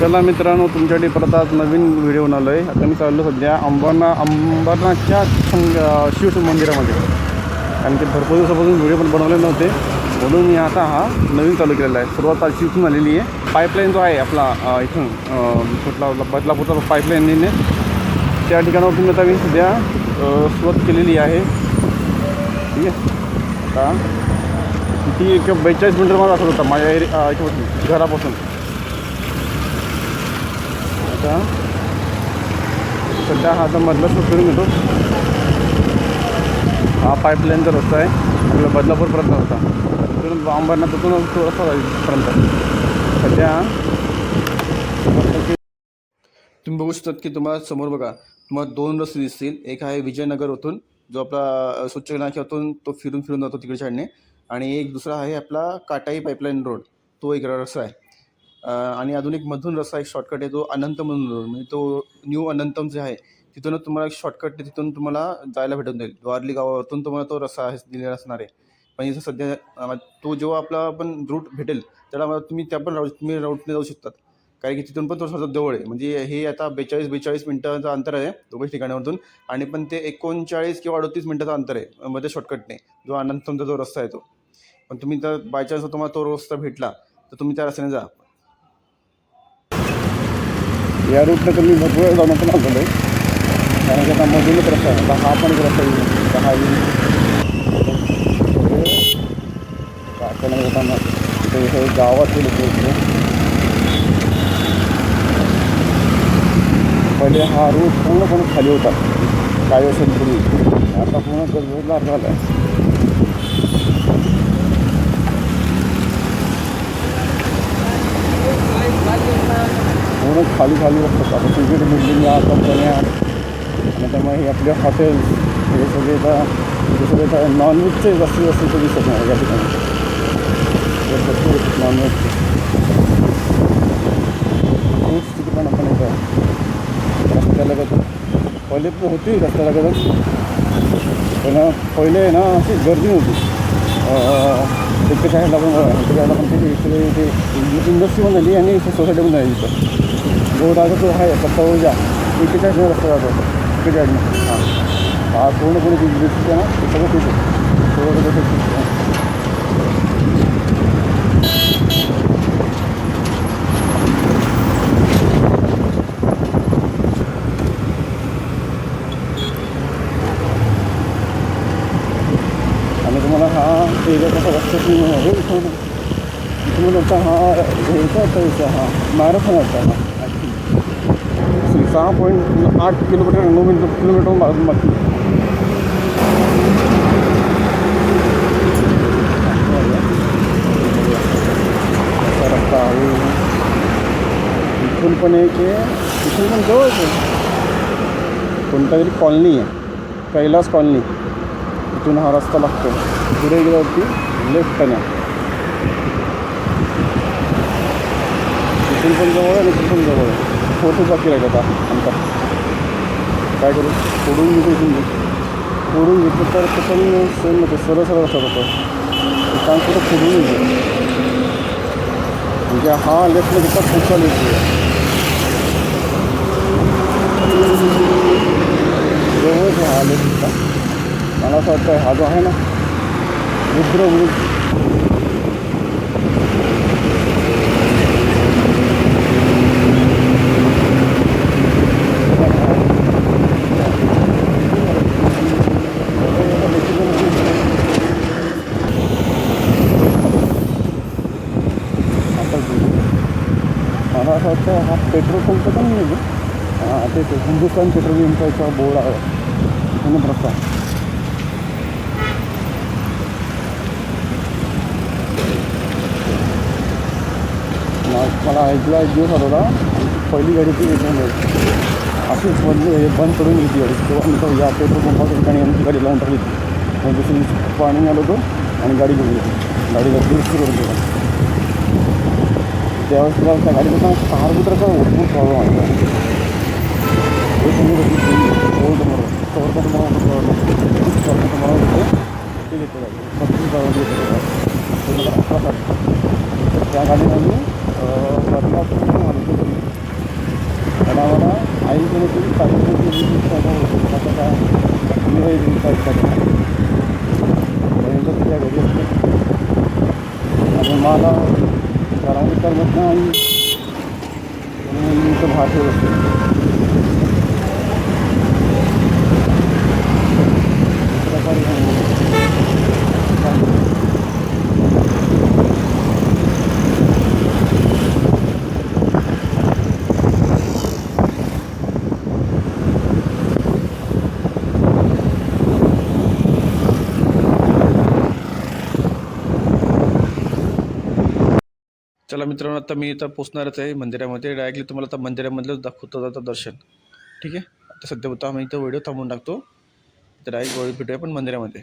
चला मित्रांनो तुमच्यासाठी परत आज नवीन व्हिडिओ आलो आहे आता मी चाललो सध्या अंबरना अंबरनाथच्या शिव मंदिरामध्ये. कारण की भरपूर दिवसापासून व्हिडिओ पण बनवले नव्हते. म्हणून मी आता हा नवीन चालू केलेला आहे. सुरुवात आज शिवतून आलेली आहे. पाईपलाईन जो आहे आपला इथून कुठला बदलापूरचा पाईपलाईनने त्या ठिकाणावरून आता मी सध्या सुरुवात केलेली आहे. ठीक आहे? आता किती एक बेचाळीस मिनटं मला असत होता माझ्या एरिया इथं घरापासून. आता सध्या हा आता मधला सुटून घेतो हा पाईपलाईनचा रस्ता आहे आपला बदलापूरपर्यंत होता. तिथून अंबरनाथातून तिथून रस्ता सध्या तुम्ही बघू शकतात की तुम्हाला समोर बघा तुम्हाला दोन रस्ते दिसतील. एक आहे विजयनगर होतून जो आपला स्वच्छ नाक्यातून तो फिरून फिरून जातो तिकडे छाडणे. आणि एक दुसरा आहे आपला काटाई पाईपलाईन रोड तो एक रस्ता आहे. आणि अजून एक मधून रस्ता एक शॉर्टकट आहे तो अनंतमधून म्हणजे तो न्यू अनंतम जे आहे तिथूनच तुम्हाला एक शॉर्टकट तिथून तुम्हाला जायला भेटून जाईल. द्वारली गावातून तुम्हाला तो रस्ता आहे दिलेला असणार आहे. पण इथं सध्या तो जेव्हा आपला आपण रूट भेटेल त्याला तुम्ही त्या पण राऊट तुम्ही राऊटने जाऊ शकतात. कारण की तिथून पण थोडंसं जवळ आहे. म्हणजे हे आता बेचाळीस बेचाळीस मिनटाचं अंतर आहे दोघे ठिकाणावरून. आणि पण ते एकोणचाळीस किंवा अडतीस मिनटाचं अंतर आहे मध्ये शॉर्टकटने जो अनंतमचा जो रस्ता आहे तो. पण तुम्ही तर बाय चान्स तुम्हाला तो रस्ता भेटला तर तुम्ही त्या रस्त्याने जा. या रूटने तर मी भरपूर जाऊन पण आहे कारण की आता मधूनच रस्ता आहे आता हा पण रस्ता येईल आता हा येईल जाताना हे पहिले हा रूट पूर्णपणे खाली होता काही वर्षांपूर्वी आता पूर्ण गजबजला झाला आहे खाली खाली असतात आता सगळीकडे बिल्डिंग कंपन्या आणि त्यामुळे हे आपले हॉटेल्स हे सगळे आता हे सगळे आता नॉनव्हेजचे जास्तीत जास्त इथे दिसत नाही या ठिकाणी. हे भरपूर नॉनव्हेजचे फ्रूट्स तिथे पण आपण येतं कसं पहिले तर होती रस्त्याला कसं पण पहिले ना अशी गर्दी होती. इकडे साईडला पण इकडे साईडला पण तिथे इकडे ते इंडस्ट्री पण झाली आणि सोसायटी पण झाली तिथं जो तो आहे पत्ता जा इकडे साईडने रस्ता जातो इकडे साईडने हां हा पूर्णपणे जी दिसते ना ते सगळं तिथे सगळं तिथे दिसतं. आणि तुम्हाला हा एरिया कसा वाटतं नाही हे इथून इथून हा घ्यायचा होता इथं हा मॅरेथॉन होता हा सहा पॉईंट आठ किलोमीटर मिनिट किलोमीटर बाजून बाकी आहे इथून पण एक आहे इथून पण आहे कोणता तरी कॉलनी आहे कैलास कॉलनी इथून हा रस्ता लागतो पुढे गेल्यावरती लेफ्टने इथून पण जवळ आहे आणि पण जवळ आहे फ़ोटो बाकी राहिले आता आमचा काय करू? फोडून घेतो इथून फोडून घेतलं तर ते पण सेम होते सरळ सरळ रस्ता होतो काम कुठं फोडून घेतो म्हणजे हा लेफ्टला घेतला पुढचा लेफ़्ट जवळच हा लेफ़्ट मला असं वाटतं हा जो आहे ना? रुद्र असं वाटतं हा पेट्रोल पंप पण नाही आहे. हां ते हिंदुस्तान पेट्रोलियमचा बोर्ड आहे. प्रस्ताव. मला ऐकला एक दिवस आला पहिली गाडी ती याच्यामध्ये अशीच बंद बंद पडून घेतली गाडी. तेव्हा मी तो या पेट्रोल पंपाच्या ठिकाणी आमची गाडी लावून टाकली. मग दुसरी पाणी आलो होतो आणि गाडी घेऊन गेली. गाडीला दुरुस्त करून दिला దేవస్థానం అడిగితే సార్వత్రిక ఒప్పుకోవడం त्याखाली आम्ही बदलापूर मानतो तणावाला आई गेली पाहिजे वीस दिवसाचा होतो आता काय मी दिवसाचा त्यानंतर त्या घरी असतो आणि मला ते मला अठरा तर त्या गाडीमध्ये आणि इथं भात ठेवत. चला मित्रांनो आता मी इथं पोचणारच आहे मंदिरामध्ये. डायरेक्टली तुम्हाला आता मंदिरामधलं दाखवतो आता दर्शन. ठीक आहे? आता सध्या होता आम्ही इथं व्हिडिओ थांबून टाकतो. तर डायरेक्ट व्हिडिओ भेटूया पण मंदिरामध्ये.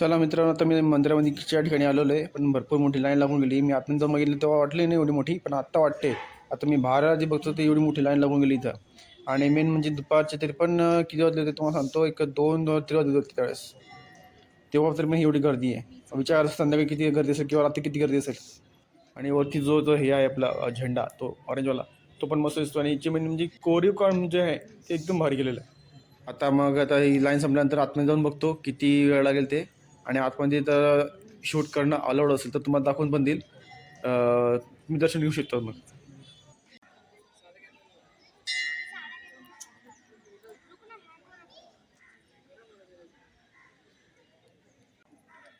चला मित्रांनो आता मी मंदिरामध्ये ठिकाणी आलेलो आहे. पण भरपूर मोठी लाईन लागून गेली. मी आतून जेव्हा बघितली तेव्हा वाटली नाही एवढी मोठी पण आत्ता वाटते. आता मी बाहेर आधी बघतो ते एवढी मोठी लाईन लागून गेली इथं. आणि मेन म्हणजे दुपारचे तरी पण किती वाजले होते तुम्हाला सांगतो? एक दोन दोन तीन वाजले होते त्यावेळेस. तेव्हा तर मी एवढी गर्दी आहे. विचार करा संध्याकाळी किती गर्दी असेल किंवा रात्री किती गर्दी असेल. आणि वरती जो जो हे आहे आपला झेंडा तो ऑरेंजवाला तो पण मस्त दिसतो. आणि याची मेन म्हणजे कोरीव काम जे आहे ते एकदम भारी केलेलं आहे. आता मग आता ही लाईन संपल्यानंतर आतमध्ये जाऊन बघतो किती वेळ लागेल ते. आणि आतमध्ये तर शूट करणं अलाउड असेल तर तुम्हाला दाखवून पण देईल. तुम्ही दर्शन घेऊ शकता मग.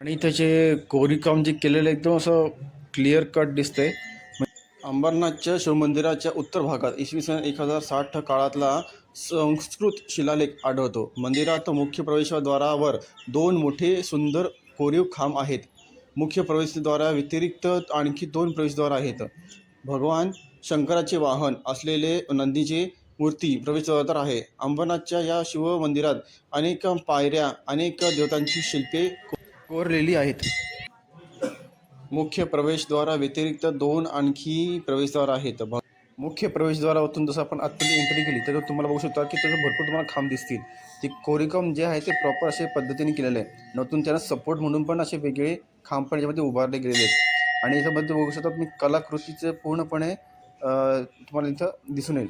आणि त्याचे कोरीकाम जे केलेलं एकदम असं क्लिअर कट दिसतंय. अंबरनाथच्या शिवमंदिराच्या उत्तर भागात इसवी सन एक हजार साठ काळातला संस्कृत शिलालेख आढळतो. मंदिरात मुख्य प्रवेशद्वारावर दोन मोठे सुंदर कोरीव खांब आहेत. मुख्य प्रवेशद्वारा व्यतिरिक्त आणखी दोन प्रवेशद्वार आहेत. भगवान शंकराचे वाहन असलेले नंदीची मूर्ती प्रवेशद्वार आहे. अंबरनाथच्या या शिवमंदिरात अनेक पायऱ्या अनेक देवतांची शिल्पे को- कोरलेली आहेत. मुख्य प्रवेशद्वारा व्यतिरिक्त दोन आणखी प्रवेशद्वार आहेत. मुख्य प्रवेशद्वारातून जसं आपण आतमध्ये एंट्री केली तर तुम्हाला बघू शकता की त्याचं भरपूर तुम्हाला खांब दिसतील. ते कोरिकम जे आहे ते प्रॉपर असे पद्धतीने केलेलं आहे. नंतर त्यांना सपोर्ट म्हणून पण असे वेगळे खांब पण याच्यामध्ये उभारले गेलेले आहेत. आणि याच्यामध्ये बघू शकता तुम्ही कलाकृतीचं पूर्णपणे तुम्हाला इथं दिसून येईल.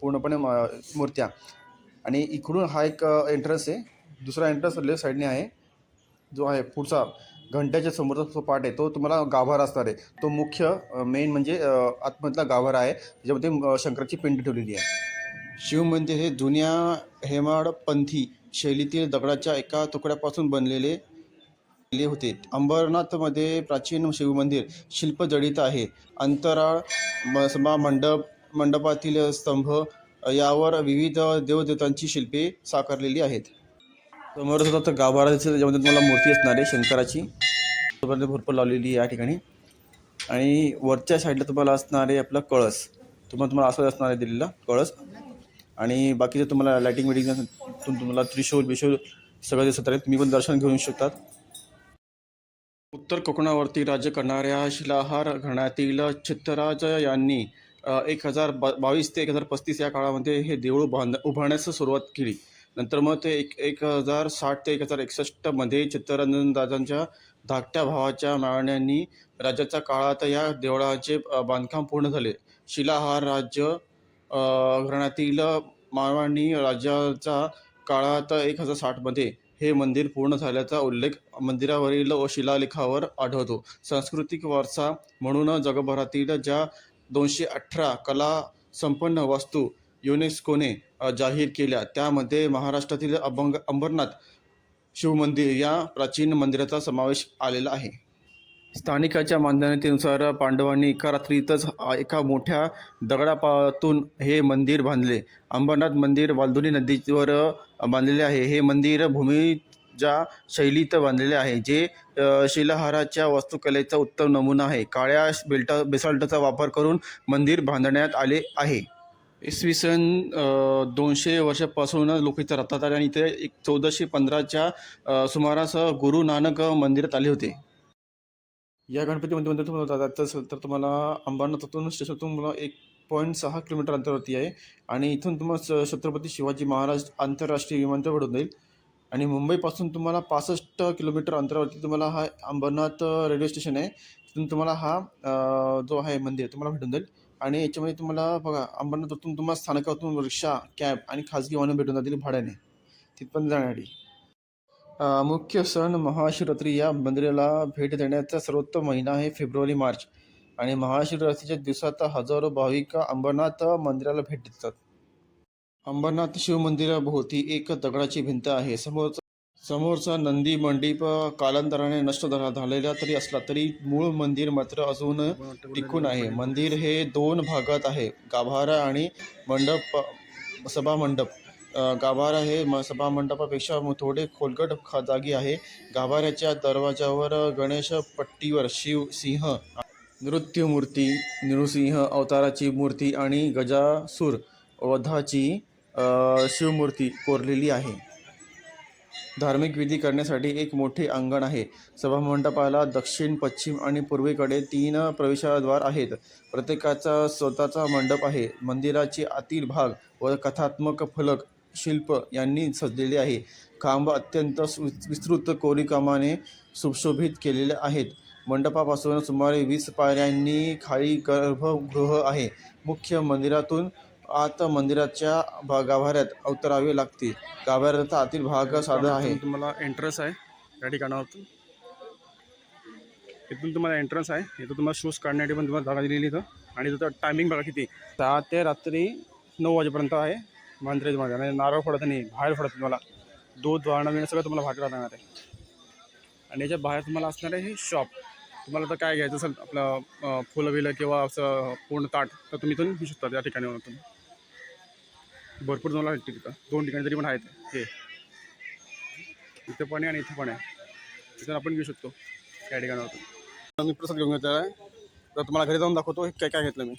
पूर्णपणे मूर्त्या. आणि इकडून हा एक एंट्रन्स आहे. दुसरा एंट्रन्स लेफ्ट साईडने आहे. जो आहे पुढचा घंट्याच्या समोरचा जो पार्ट आहे तो तुम्हाला गाभारा असणार आहे. तो मुख्य मेन म्हणजे आतमधला गाभारा आहे. त्याच्यामध्ये शंकराची पिंड ठेवलेली आहे. शिवमंदिर हे जुन्या हेमाडपंथी शैलीतील दगडाच्या एका तुकड्यापासून बनलेले केले होते. अंबरनाथमध्ये प्राचीन शिवमंदिर शिल्पजडित आहे. अंतराळ म- सभा मंडप मंडपातील स्तंभ यावर विविध देवदेवतांची शिल्पे साकारलेली आहेत. समोर होता तर गाभारा दिसेल त्याच्यामध्ये तुम्हाला मूर्ती असणार आहे शंकराची. त्यामध्ये भरपूर लावलेली आहे या ठिकाणी. आणि वरच्या साईडला तुम्हाला असणार आहे आपला कळस. तुम्हाला तुम्हाला असं असणार आहे दिलेला कळस. आणि बाकीचं तुम्हाला लायटिंग वेटिंग तुम्हाला त्रिशूल बिशूल सगळं दिसत आहे तुम्ही पण दर्शन घेऊ शकतात. उत्तर कोकणावरती राज्य करणाऱ्या शिलाहार घराण्यातील चित्तराज यांनी एक हजार बा बावीस ते एक हजार पस्तीस या काळामध्ये हे देऊळ बांध उभारण्यास सुरुवात केली. नंतर मग ते एक एक हजार साठ ते एक हजार एकसष्टमध्ये चित्तरंजनदादांच्या धाकट्या भावाच्या मावण्यांनी राज्याच्या काळात या देवळाचे बांधकाम पूर्ण झाले. शिलाहार राज्य घराण्यातील मारवाडी राज्याच्या काळात एक हजार साठमध्ये हे मंदिर पूर्ण झाल्याचा उल्लेख मंदिरावरील व शिलालेखावर आढळतो. सांस्कृतिक वारसा म्हणून जगभरातील ज्या दोनशे अठरा कला संपन्न वास्तू युनेस्कोने जाहीर केल्या. त्यामध्ये महाराष्ट्रातील अभंग अंबरनाथ शिवमंदिर या प्राचीन मंदिराचा समावेश आलेला आहे. स्थानिकाच्या मान्यतेनुसार पांडवांनी एका रात्रीतच एका मोठ्या दगडापातून हे मंदिर बांधले. अंबरनाथ मंदिर वालधुनी नदीवर बांधलेले आहे. हे मंदिर भूमीच्या शैलीत बांधलेले आहे जे शिलाहाराच्या वास्तुकलेचा उत्तम नमुना आहे. काळ्या बेल्टा बेसाल्टचा वापर करून मंदिर बांधण्यात आले आहे. इसवी सन दोनशे वर्षापासून लोक इथं राहतात आणि इथे एक चौदाशे पंधराच्या सुमारास गुरु नानक मंदिरात आले होते. या गणपती मंदिर मंदिर तुम्हाला जायचं असेल तर तुम्हाला अंबरनाथातून स्टेशनतून तुम्हाला एक पॉईंट सहा किलोमीटर अंतरावरती आहे आणि इथून तुम्हाला छत्रपती शिवाजी महाराज आंतरराष्ट्रीय विमानतळ भेटून जाईल. आणि मुंबईपासून तुम्हाला पासष्ट किलोमीटर अंतरावरती तुम्हाला हा अंबरनाथ रेल्वे स्टेशन आहे. तिथून तुम्हाला हा जो आहे मंदिर तुम्हाला भेटून जाईल. आणि याच्यामध्ये तुम्हाला बघा अंबरनाथातून तुम्हाला स्थानकातून रिक्षा कॅब आणि खाजगी वाहनं भेटून जातील भाड्याने. तिथपर्यंत जाण्यासाठी. मुख्य सण महाशिवरात्री या मंदिराला भेट देण्याचा सर्वोत्तम महिना आहे फेब्रुवारी मार्च. आणि महाशिवरात्रीच्या दिवसात हजारो भाविक अंबरनाथ मंदिराला भेट देतात. अंबरनाथ शिवमंदिराभोवती एक दगडाची भिंत आहे. समोर समोरचा नंदी मंडप कालांतराने नष्ट झालेला तरी असला तरी मूळ मंदिर मात्र अजून टिकून आहे. मंदिर हे दोन भागात आहे. गाभारा आणि मंडप सभा मंडप. गाभारा हे म सभा मंडपापेक्षा थोडे खोलगट ख जागी आहे. गाभाऱ्याच्या दरवाजावर गणेश पट्टीवर शिव सिंह नृत्यमूर्ती नृसिंह अवताराची मूर्ती आणि गजासूर वधाची शिवमूर्ती कोरलेली आहे. धार्मिक विधी करण्यासाठी एक मोठे अंगण आहे. सभामंडपाला दक्षिण पश्चिम आणि पूर्वेकडे तीन प्रवेशद्वार आहेत. प्रत्येकाचा स्वतःचा मंडप आहे. मंदिराची आतील भाग व कथात्मक फलक शिल्प यांनी सजलेले आहे. खांब अत्यंत सु- विस्तृत कोरीकामाने सुशोभित केलेले आहेत. मंडपापासून सुमारे वीस पायऱ्यांनी खाली गर्भगृह आहे. मुख्य मंदिरातून आत मंदिराच्या भा गाभाऱ्यात उतरावे लागते गाभाऱ्याचा आतील भाग साधा आहे. तुम्हाला एंट्रन्स आहे. या ठिकाणावरतून इथून तुम्हाला एंट्रन्स आहे. इथं तुम्हाला शूज काढण्यासाठी पण तुम्हाला जागा दिलेली इथं. आणि तिथं टायमिंग बघा किती. सहा ते रात्री नऊ वाजेपर्यंत आहे. मंदिराच्या मध्ये आणि नारळ फोडत नाही बाहेर फोडत तुम्हाला. दूध वाहणं बिणं सगळं तुम्हाला भाकरा लागणार आहे. आणि याच्या बाहेर तुम्हाला असणार आहे हे शॉप तुम्हाला तर काय घ्यायचं असेल आपलं फुलं बिलं किंवा असं पूर्ण ताट तर तुम्ही इथून घेऊ शकता त्या ठिकाणी तुम्ही. भरपूर जण वाटते तिथं. दोन ठिकाणी तरी पण आहेत. हे. इथं पण आहे आणि इथं पण आहे. तिथं आपण घेऊ शकतो. त्या ठिकाणावर मी प्रसाद घेऊन घेतला आहे. तर तुम्हाला घरी जाऊन दाखवतो. हे काय काय घेतलं मी.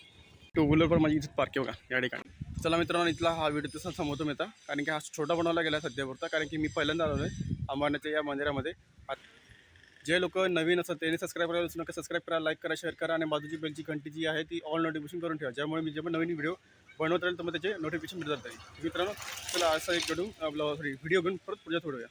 टू व्हीलर पण माझी इथं पार्क बघा या ठिकाणी. चला मित्रांनो इथला हा व्हिडिओ तसा संपवतो मी आता. कारण की हा छोटा बनवला गेला आहे सध्यापुरता कारण की मी पहिल्यांदा आलो आहे अंबाण्याच्या या मंदिरामध्ये. जे लोक नवीन असतात त्यांनी सबस्क्राईब करायला विसरू नका. सबस्क्राईब करा लाईक करा शेअर करा. आणि बाजूची बेलची घंटी जी आहे ती ऑल नोटिफिकेशन करून ठेवा. ज्यामुळे मी जे पण नवीन व्हिडिओ बनवत राहील तर मग त्याचे नोटिफिकेशन मिळत जाईल मित्रांनो चला असा एक घेऊन आपला सॉरी व्हिडिओ घेऊन परत पुढच्या थोडूया